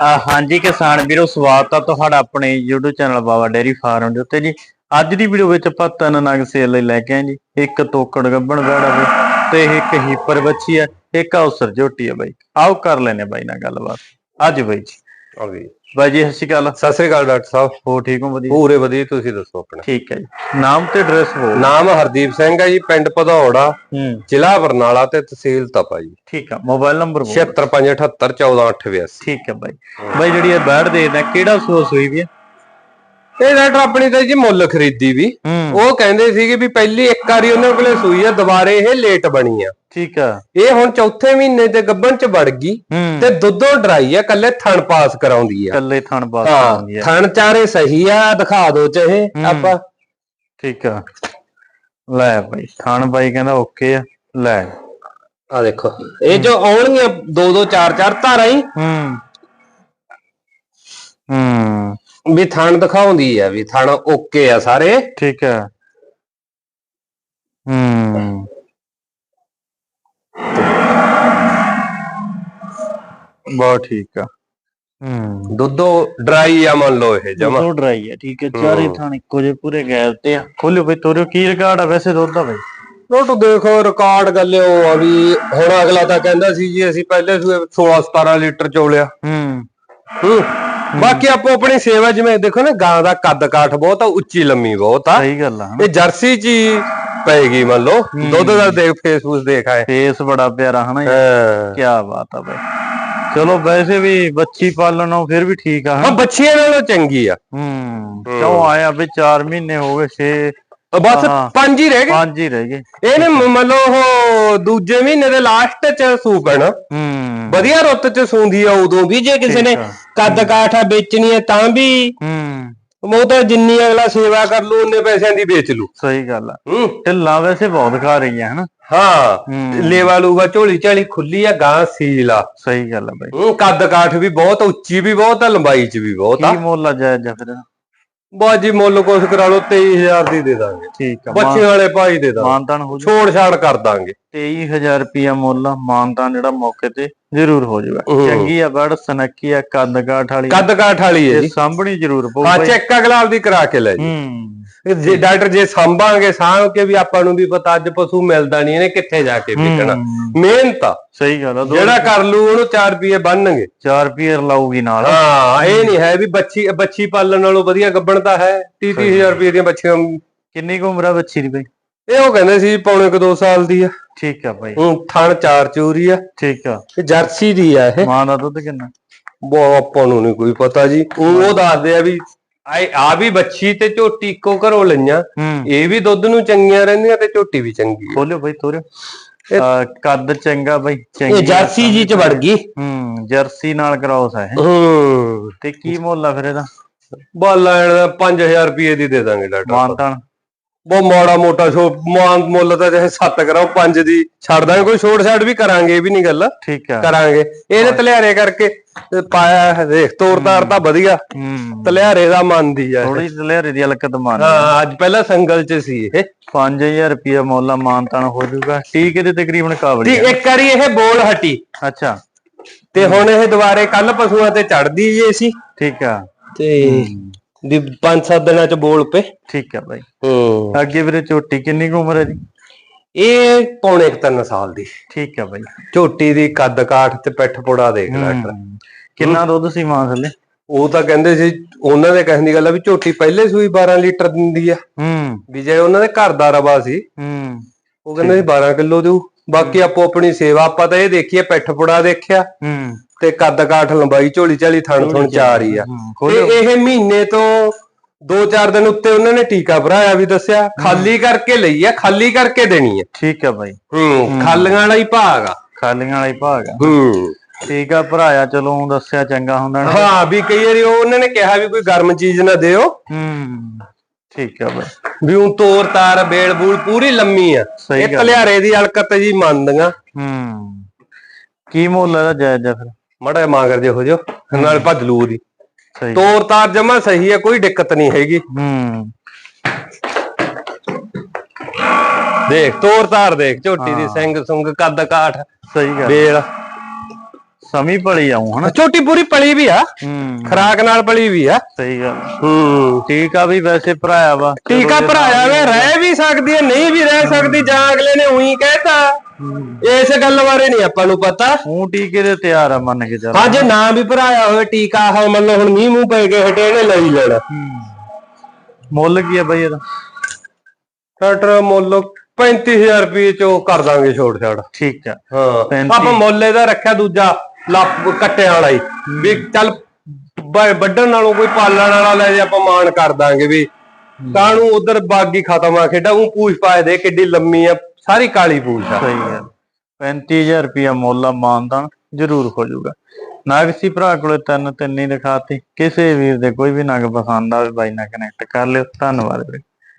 ਹਾਂਜੀ ਕਿਸਾਨ ਵੀਰੋ, ਸਵਾਗਤ ਆ ਤੁਹਾਡਾ ਆਪਣੇ YouTube channel Baba dairy farm ਦੇ ਉੱਤੇ ਜੀ। ਅੱਜ ਦੀ ਵੀਡੀਓ ਵਿੱਚ ਆਪਾਂ ਤਿੰਨ ਨਗ ਸੇਲ ਲਈ ਲੈ ਕੇ ਆਏ ਜੀ। ਇੱਕ ਤੋਕੜ ਗੱਬਣ ਬੈੜਾ ਵੇ ਤੇ ਇੱਕ ਹੀਪਰ ਬੱਚੀ ਹੈ ਇੱਕ ਔਸਰ ਝੋਟੀ ਹੈ ਬਾਈ। ਆਓ ਕਰ ਲੈਨੇ ਬਾਈ ਨਾਲ ਗੱਲਬਾਤ। ਅੱਜ ਬਾਈ ਜੀ। ਗਈ ਬਾਈ ਜੀ ਸਤਿ ਸ਼੍ਰੀ ਅਕਾਲ। ਸਤਿ ਸ੍ਰੀ ਅਕਾਲ ਡਾਕਟਰ ਸਾਹਿਬ। ਹੋ ਠੀਕ ਹੋ ਵਧੀਆ? ਪੂਰੇ ਵਧੀਆ ਤੁਸੀਂ ਦੱਸੋ ਆਪਣਾ। ਠੀਕ ਹੈ ਜੀ। ਨਾਮ ਤੇ ਐਡਰੈਸ ਬੋਲ ਨਾਮ ਹਰਦੀਪ ਸਿੰਘ ਹੈ ਜੀ ਪਿੰਡ ਭਦੌੜਾ ਹੂੰ। ਜ਼ਿਲ੍ਹਾ ਬਰਨਾਲਾ ਤੇ ਤਹਿਸੀਲ ਤਪਾ ਜੀ। ਠੀਕ ਆ ਮੋਬਾਈਲ ਨੰਬਰ ਬੋਲ 7578141882 ਠੀਕ ਹੈ ਬਾਈ। ਬਾਈ ਜਿਹੜੀ ਇਹ ਬੈੜ ਦੇ ਦਾ ਕਿਹੜਾ ਸੋਸ ਹੋਈ ਵੀ ਹੈ ਇਹ ਡਾਕਟਰ ਆਪਣੀ ਤਾਂ ਜੀ ਮੁੱਲ ਖਰੀਦੀ ਵੀ। ਉਹ ਕਹਿੰਦੇ ਸੀਗੇ ਵੀ ਪਹਿਲੀ ਇੱਕ ਵਾਰੀ ਉਹਨਾਂ ਕੋਲੇ ਸੂਈ ਆ ਦੁਬਾਰੇ ਇਹ ਲੇਟ ਬਣੀ ਆ। ਠੀਕ ਆ। ਇਹ ਹੁਣ ਚੌਥੇ ਮਹੀਨੇ ਤੇ ਗੱਬਣ ਚ ਵੜ ਗਈ ਤੇ ਦੁੱਧੋਂ ਡਰਾਈ ਆ ਕੱਲੇ ਥਣ ਪਾਸ ਕਰਾਉਂਦੀ ਆ। ਕੱਲੇ ਥਣ ਹਾਂ ਹੁੰਦੀ ਹੈ ਥਣ ਚਾਰੇ ਸਹੀ ਆ ਦਿਖਾ ਦੋ ਚਾਹੇ। ਆਪਾਂ। ਠੀਕ ਆ। ਲੈ ਬਾਈ ਥਣ ਬਾਈ ਕਹਿੰਦਾ ਓਕੇ ਆ। ਲੈ। ਆ ਦੇਖੋ ਇਹ ਜੋ ਆਉਣਗੀਆਂ ਦੋ ਦੋ ਚਾਰ ਚਾਰ ਧਾਰਾਂ ਹੀ। ਹੂੰ ਹੂੰ ਵੀ ਥਣ ਦਿਖਾਉਂਦੀ ਆ ਵੀ ਥਣ ਓਕੇ ਆ ਸਾਰੇ। ਠੀਕ ਆ ਹੂੰ। ਬਹੁਤ ਠੀਕ ਆ। ਹੂੰ। ਦੁੱਧੋ ਡਰਾਈ ਆ ਮੰਨ ਲਓ ਇਹ ਜਮਾ। ਦੁੱਧ ਡਰਾਈ ਆ ਠੀਕ ਹੈ। ਚਾਰੇ ਹੂੰ। ਥਣ ਇੱਕੋ ਜਿਹੇ ਪੂਰੇ ਗੈਪ ਤੇ ਆ। ਖੋਲਿਓ ਬਈ ਤੋਰਿਓ। ਕੀ ਰਿਕਾਰਡ ਆ ਵੈਸੇ ਦੁੱਧ ਦਾ ਬਈ? ਨੋਟ ਦੇਖੋ ਰਿਕਾਰਡ ਗੱਲੇ ਉਹ ਆ ਵੀ ਹੁਣ ਅਗਲਾ ਤਾਂ ਕਹਿੰਦਾ ਸੀ ਜੀ ਅਸੀਂ ਪਹਿਲੇ ਸੂਏ 16 17 ਲੀਟਰ ਚੋਲਿਆ। ਹੂੰ। ਹੂੰ। ਬਾਕੀ ਆਪੋ ਆਪਣੀ ਸੇਵਾ ਜਿਵੇਂ ਦੇਖੋ ਨਾ ਗਾਂ ਦਾ ਕੱਦ ਕਾਠ ਬਹੁਤ ਆ ਉੱਚੀ ਲੰਮੀ ਬਹੁਤ ਆ। ਸਹੀ ਗੱਲ ਆ ਇਹ ਜਰਸੀ ਹੀ ਪਏਗੀ ਮੰਨ ਲਓ ਦੁੱਧ ਦਾ ਦੇਖ ਫੇਸਬੁੱਕ ਦੇਖ ਆਏ। ਫੇਸ ਬੜਾ ਪਿਆਰਾ ਹਨਾ ਜੀ? ਕੀ ਬਾਤ ਆ ਬਈ। ਚਲੋ ਵੈਸੇ ਵੀ ਬੱਚੀ ਪਾਲਣ ਨੂੰ ਫਿਰ ਵੀ ਠੀਕ ਆ ਹਾਂ ਬੱਚੀਆਂ ਨਾਲੋਂ ਚੰਗੀ ਆ। ਹੂੰ ਕਿਉਂ ਆਇਆ ਵੀ 4 ਮਹੀਨੇ ਹੋ ਗਏ 6 ਉਹ ਬਸ। ਪੰਜ ਹੀ ਰਹਿ ਗਏ। ਪੰਜ ਹੀ ਰਹਿ ਗਏ। ਇਹਨੇ ਮੰਨ ਲਓ ਉਹ ਦੂਜੇ ਮਹੀਨੇ ਦੇ ਲਾਸਟ ਚ ਸੂ ਪੈਣਾ ਹੂੰ। ਵਧੀਆ ਰੁੱਤ ਚ ਸੂੰਦੀ ਆ ਉਦੋਂ ਵੀ ਜੇ ਕਿਸੇ ਨੇ ਠੀਕ ਆ। ਕੱਦ ਕਾਠਾ ਵੇਚਣੀ ਹੈ ਤਾਂ ਵੀ ਹੂੰ। ਉਹ ਤਾਂ ਜਿੰਨੀ ਅਗਲਾ ਸੇਵਾ ਕਰ ਲੂ ਉਹਨੇ ਪੈਸਿਆਂ ਦੀ ਵੇਚ ਲੂ। ਸਹੀ ਗੱਲ ਆ। ਹੂੰ। ਢਿੱਲਾਂ ਵੈਸੇ ਬਹੁਤ ਖਾ ਰਹੀ ਆ ਹਨਾ? ਹਾਂ। ਹੂੰ। ਲੇਵਾ ਲੂਗਾ ਝੋਲੀ ਝਾਲੀ ਖੁੱਲੀ ਆ ਗਾਂ ਸੀਲ ਆ। ਸਹੀ ਗੱਲ ਆ ਬਈ। ਹੂੰ ਕੱਦ ਕਾਠ ਵੀ ਬਹੁਤ ਉੱਚੀ ਵੀ ਬਹੁਤ ਆ ਲੰਬਾਈ ਚ ਵੀ ਬਹੁਤ ਆ। ਕੀ ਮੁੱਲ ਆ ਜਾਇਜ਼ ਆ ਫਿਰ? ਬਾਜੀ ਮੁੱਲ ਕੁਛ ਕਰਾ ਲਓ 23000 ਦੀ ਦੇ ਦਾਂਗੇ। ਠੀਕ ਆ ਬੱਚੇ ਵਾਲੇ ਭਾਈ ਦੇ ਦਾਂਗੇ। ਮਾਨਤਾਨ ਹੋ ਜੂ। ਛੋੜ ਛਾੜ ਕਰ ਦਾਂਗੇ। 23000 ਰੁਪਿਆ ਮੁੱਲ ਆ, ਮਾਨਤਾਨ ਜਿਹੜਾ ਮੌਕੇ ਤੇ ਜ਼ਰੂਰ ਹੋ ਜਾਊਗਾ ਹੂੰ। ਚੰਗੀ ਆ ਬੜ ਸਨੱਕੀ ਆ ਕੱਦ ਕਾਠ ਵਾਲੀ ਕੱਦ ਕਾਠ ਵਾਲੀ ਹੈ ਇਹ ਜੀ। ਸਾਂਭਣੀ ਜ਼ਰੂਰ ਪਊ ਹਾਂ ਬਈ। ਚੈੱਕ ਅਗਲਾ ਆਪਦੀ ਕਰਾ ਕੇ ਲੈ ਜੀ। ਹੂੰ। ਜੇ ਡਾਕਟਰ ਜੇ ਸਾਂਭਾਂਗੇ ਸਾਂਭ ਕੇ ਵੀ ਆਪਾਂ ਨੂੰ ਵੀ ਪਤਾ ਅੱਜ ਪਸ਼ੂ ਮਿਲਦਾ ਨਹੀਂ ਇਹਨੇ ਕਿੱਥੇ ਜਾ ਕੇ ਵਿਕਣਾ ਹੂੰ। ਮਿਹਨਤ ਆ। ਸਹੀ ਗੱਲ ਆ ਜਿਹੜਾ ਕਰ ਲੂ ਉਹਨੂੰ 4 ਰੁਪਏ ਬਣਨਗੇ। 4 ਰੁਪਏ ਲਾਊਗੀ ਨਾਲ। ਹਾਂ ਇਹ ਨਹੀਂ ਹੈ। ਵੀ ਬੱਚੀ ਬੱਚੀ ਪਾਲਣ ਨਾਲੋਂ ਵਧੀਆ ਗੱਬਣ ਤਾਂ ਹੈ। 30 30000 ਰੁਪਏ ਦੀਆਂ ਬੱਚੀਆਂ ਕਿੰਨੀ ਕੁ ਉਮਰ ਆ ਬੱਚੀ ਦੀ ਬਈ? ਇਹ ਉਹ ਕਹਿੰਦੇ ਸੀ ਪੌਣੇ ਕੁ 2 ਸਾਲ ਦੀ ਆ। ਠੀਕ ਆ ਬਈ। ਹੁਣ ਥਣ ਚਾਰ ਚੂਰੀ ਆ। ਠੀਕ ਆ। ਇਹ ਜਰਸੀ ਦੀ ਆ ਇਹ। ਮਾਂ ਦਾ ਦੁੱਧ ਕਿੰਨਾ? ਬਹੁਤ ਆਪਾਂ ਨੂੰ ਨਹੀਂ ਕੋਈ ਪਤਾ ਜੀ। ਉਹ ਦੱਸਦੇ ਆ ਵੀ ਆਏ ਆ ਵੀ ਬੱਚੀ ਤੇ ਝੋਟੀ ਇੱਕੋ ਘਰੋਂ ਲਈਆਂ। ਇਹ ਵੀ ਦੁੱਧ ਨੂੰ ਚੰਗੀਆਂ ਰਹਿੰਦੀਆਂ ਤੇ ਝੋਟੀ ਵੀ ਚੰਗੀ ਖੋਲਿਓ ਬਈ ਤੋਰਿਓ। ਕੱਦ ਚੰਗਾ ਬਈ ਚੰਗੀ ਇਹ ਜਰਸੀ ਜੀ ਚ ਵੜ ਗਈ। ਹੂੰ ਜਰਸੀ ਨਾਲ ਕਰਾਉਸ ਹੈ। ਤੇ ਕੀ ਮੁੱਲ ਆ ਫਿਰ ਇਹਦਾ? ਬਾਲ ਲੈਣ ਦਾ 5000 ਰੁਪਏ ਦੀ ਦੇ ਦਾਂਗੇ ਡਾਕਟਰ ਮਾਨਤਾਨ। ਬਹੁਤ ਮਾੜਾ ਮੋਟਾ ਛੋ ਮਾਨ ਮੁੱਲ ਤਾਂ ਚਾਹੇ 7 ਕਰਾਓ 5 ਦੀ ਛੱਡ ਦਾਂਗੇ ਕੋਈ ਛੋਟ ਛਾੜ ਵੀ ਕਰਾਂਗੇ ਇਹ ਵੀ ਨਹੀਂ ਗੱਲ। ਠੀਕ ਆ। ਕਰਾਂਗੇ। ਇਹਨੇ ਤਲਿਆਰੇ ਕਰਕੇ ਪਾਇਆ ਹੈ, ਦੇਖ ਤੋਰ ਤਾਰ ਤਾਂ ਵਧੀਆ। ਹੂੰ। ਤਲਿਆਰੇ ਦਾ ਮੰਨਦੀ ਆ। ਥੋੜੀ ਦਲੇਰੀ ਦੀ ਹਲਕਤ ਮਾਰ ਹਾਂ ਅੱਜ ਪਹਿਲਾਂ ਸੰਗਲ ਚ ਸੀ ਇਹ। 5000 ਰੁਪਿਆ ਮੁੱਲ ਮਾਨਤਾਨ ਹੋ ਜਾਊਗਾ। ਟੀਕੇ ਦੇ ਤਕਰੀਬਨ ਕਾਬਲੀ ਠੀਕ ਇੱਕ ਵਾਰੀ ਇਹ ਬੋਲ ਹਟੀ। ਅੱਛਾ। ਤੇ ਹੁਣ ਇਹ ਦੁਬਾਰੇ ਕੱਲ ਪਸ਼ੂਆਂ ਤੇ ਚੜਦੀ ਜੇ ਸੀ ਠੀਕ ਆ। ਤੇ ਵੀ 5-7 ਦਿਨਾਂ ਚ ਬੋਲ ਪੇ ਠੀਕ ਆ ਬਾਈ। ਹੂੰ। ਅੱਗੇ ਵੀਰੇ ਝੋਟੀ ਕਿੰਨੀ ਕੁ ਉਮਰ ਹੈ ਜੀ? ਇਹ ਪੌਣੇ 3 ਸਾਲ ਦੀ। ਠੀਕ ਆ ਬਾਈ। ਝੋਟੀ ਦੀ ਕੱਦ ਕਾਠ ਤੇ ਪਿੱਠ ਪੁੜਾ ਦੇਖ ਡਾਕਟਰ ਹੂੰ। ਕਿੰਨਾ ਦੁੱਧ ਸੀ ਮਾਂ ਥੱਲੇ ਉਹ ਤਾਂ ਕਹਿੰਦੇ ਸੀ ਉਹਨਾਂ ਦੇ ਕਹਿਣ ਦੀ ਗੱਲ ਆ ਵੀ ਝੋਟੀ ਪਹਿਲੇ ਸੂਈ 12 ਲੀਟਰ ਦਿੰਦੀ ਆ। ਹੂੰ। ਵੀ ਜੇ ਉਹਨਾਂ ਦੇ ਘਰ ਦਾ ਰਵਾ ਸੀ ਹੂੰ। ਉਹ ਕਹਿੰਦੇ ਸੀ 12 ਕਿਲੋ ਦਿਓ ਬਾਕੀ ਆਪੋ ਆਪਣੀ ਸੇਵਾ ਆਪਾਂ ਤਾਂ ਇਹ ਦੇਖੀਏ ਪਿੱਠ ਪੁੜਾ ਦੇਖਿਆ। ਹੂੰ। ਤੇ ਕੱਦ ਕਾਠ ਲੰਬਾਈ ਝੋਲੀ ਝਾਲੀ ਥਣ ਥਣ ਚਾਰ ਹੀ ਆ। ਤੇ ਇਹ ਮਹੀਨੇ ਤੋਂ 2-4 ਦਿਨ ਉੱਤੇ ਉਹਨਾਂ ਨੇ ਟੀਕਾ ਭਰਾਇਆ ਵੀ ਦੱਸਿਆ ਖਾਲੀ ਕਰਕੇ ਲਈ ਆ ਖਾਲੀ ਕਰਕੇ ਦੇਣੀ ਆ। ਠੀਕ ਆ ਬਾਈ। ਹੂੰ ਖਾਲੀਆਂ ਵਾਲਾ ਹੀ ਭਾਗ ਆ। ਖਾਲੀਆਂ ਵਾਲਾ ਹੀ ਭਾਗ ਆ। ਹੂੰ। ਠੀਕ ਆ ਭਰਾਇਆ ਚਲੋ ਦੱਸਿਆ ਚੰਗਾ ਹੁੰਦਾ ਨਾ। ਹਾਂ ਵੀ ਕਈ ਵਾਰੀ ਉਹ ਉਹਨਾਂ ਨੇ ਕਿਹਾ ਵੀ ਕੋਈ ਗਰਮ ਚੀਜ਼ ਨਾ ਦਿਓ। ਹੂੰ ਠੀਕ ਆ ਬਾਈ। ਵੀ ਉਹ ਤੋਰ ਤਾਰ ਬੇਲ ਬੂਲ ਪੂਰੀ ਲੰਮੀ ਆ। ਇਹ ਗੱਲ। ਤਲਿਆਰੇ ਦੀ ਹਲਕਤ ਜੀ ਮੰਨਦੀਆਂ। ਹੂੰ। ਕੀ ਮੁੱਲ ਇਹਦਾ ਜਾਇਜ਼ ਆ ਫਿਰ? ਮੜਾ ਮਾਂਗਰ ਜੇ ਹੋ ਜੋ ਨਾਲ ਭੱਜ ਲੂ ਉਹਦੀ। ਸਹੀ। ਤੋਰ ਤਾਰ ਜਮਾ ਸਹੀ ਹੈ ਕੋਈ ਦਿੱਕਤ ਨਹੀਂ ਹੈਗੀ। ਹੂੰ। ਦੇਖ ਤੋਰ ਤਾਰ ਦੇਖ ਝੋਟੀ ਦੀ ਸਿੰਘ ਸੁੰਗ ਕੱਦ ਕਾਠ ਸਹੀ ਗੱਲ। ਬੇਲ। ਸਮੀ ਭਲੀ ਆਉਂ ਹਨਾ? ਝੋਟੀ ਪੂਰੀ ਪਲੀ ਵੀ ਆ ਹੂੰ। ਖਰਾਕ ਨਾਲ ਪਲੀ ਵੀ ਆ। ਸਹੀ ਗੱਲ। ਹੂੰ। ਟੀਕਾ ਵੀ ਵੈਸੇ ਭਰਾਇਆ ਵਾ। ਟੀਕਾ ਭਰਾਇਆ ਵੇ ਰਹਿ ਵੀ ਸਕਦੀ ਹੈ ਵੀ ਜਾਂ ਅਗਲੇ ਨੇ ਉਹੀ ਕਹਿਤਾ। ਇਸ ਗੱਲ ਬਾਰੇ ਨਹੀਂ ਆਪਾਂ ਨੂੰ ਪਤਾ। ਉਹ ਟੀਕੇ ਦੇ ਤਿਆਰ ਆ ਮੰਨ ਕੇ ਚੱਲ। ਹਾਂ ਜੇ ਨਾ ਵੀ ਭਰਾਇਆ ਹੋਵੇ ਟੀਕਾ ਆਹ ਮੰਨ ਲਓ ਹੁਣ ਮੀਂਹ ਮੂੰਹ ਪੈ ਕੇ ਹਟੇ ਇਹਨੇ ਲਈ ਲੈਣਾ। ਮੁੱਲ ਕੀ ਆ ਬਈ ਇਹਦਾ? ਟਰੈਕਟਰ ਮੁੱਲ 35000 ਰੁਪਏ ਚੋਂ ਕਰ ਦਾਂਗੇ ਛੋੜ ਛਾੜ ਠੀਕ ਆ। ਹਾਂ ਪੈਂਤੀ। ਆਪਾਂ ਮੁੱਲ ਇਹਦਾ ਰੱਖਿਆ ਦੂਜਾ ਲੱਪ ਕੱਟਿਆਂ ਵਾਲਾ ਹੀ। ਵੀ ਚੱਲ ਬ- ਵੱਢਣ ਨਾਲੋਂ ਕੋਈ ਪਾਲਣ ਵਾਲਾ ਲੈ ਜੇ ਆਪਾਂ ਮਾਣ ਕਰ ਦਾਂਗੇ ਵੀ ਕਾਹਨੂੰ ਉਧਰ ਬਾਗੀ ਖਤਮ ਆ ਖੇਡਾ ਉਹ ਪੂਛ ਪਾਏ ਦੇ ਕਿੱਡੀ ਲੰਮੀ ਆ ਸਾਰੀ ਕਾਲੀ ਪੂਛ ਆ। ਸਹੀ ਆ 35000 ਰੁਪਿਆ ਮੁੱਲ ਮਾਨਦਾਨ ਜ਼ਰੂਰ ਹੋ ਜਾਊਗਾ। ਨਾਗਸੀ ਭਰਾ ਕੋਲੇ ਤਿੰਨ ਤਿੰਨ ਹੀ ਦਿਖਾਤੀ। ਕਿਸੇ ਵੀਰ ਦੇ ਕੋਈ ਵੀ ਨਗ ਪਸੰਦ ਆਵੇ ਬਾਈ ਨਾਲ ਕਨੈਕਟ ਕਰ ਲਿਓ। ਧੰਨਵਾਦ ਵੀਰੇ।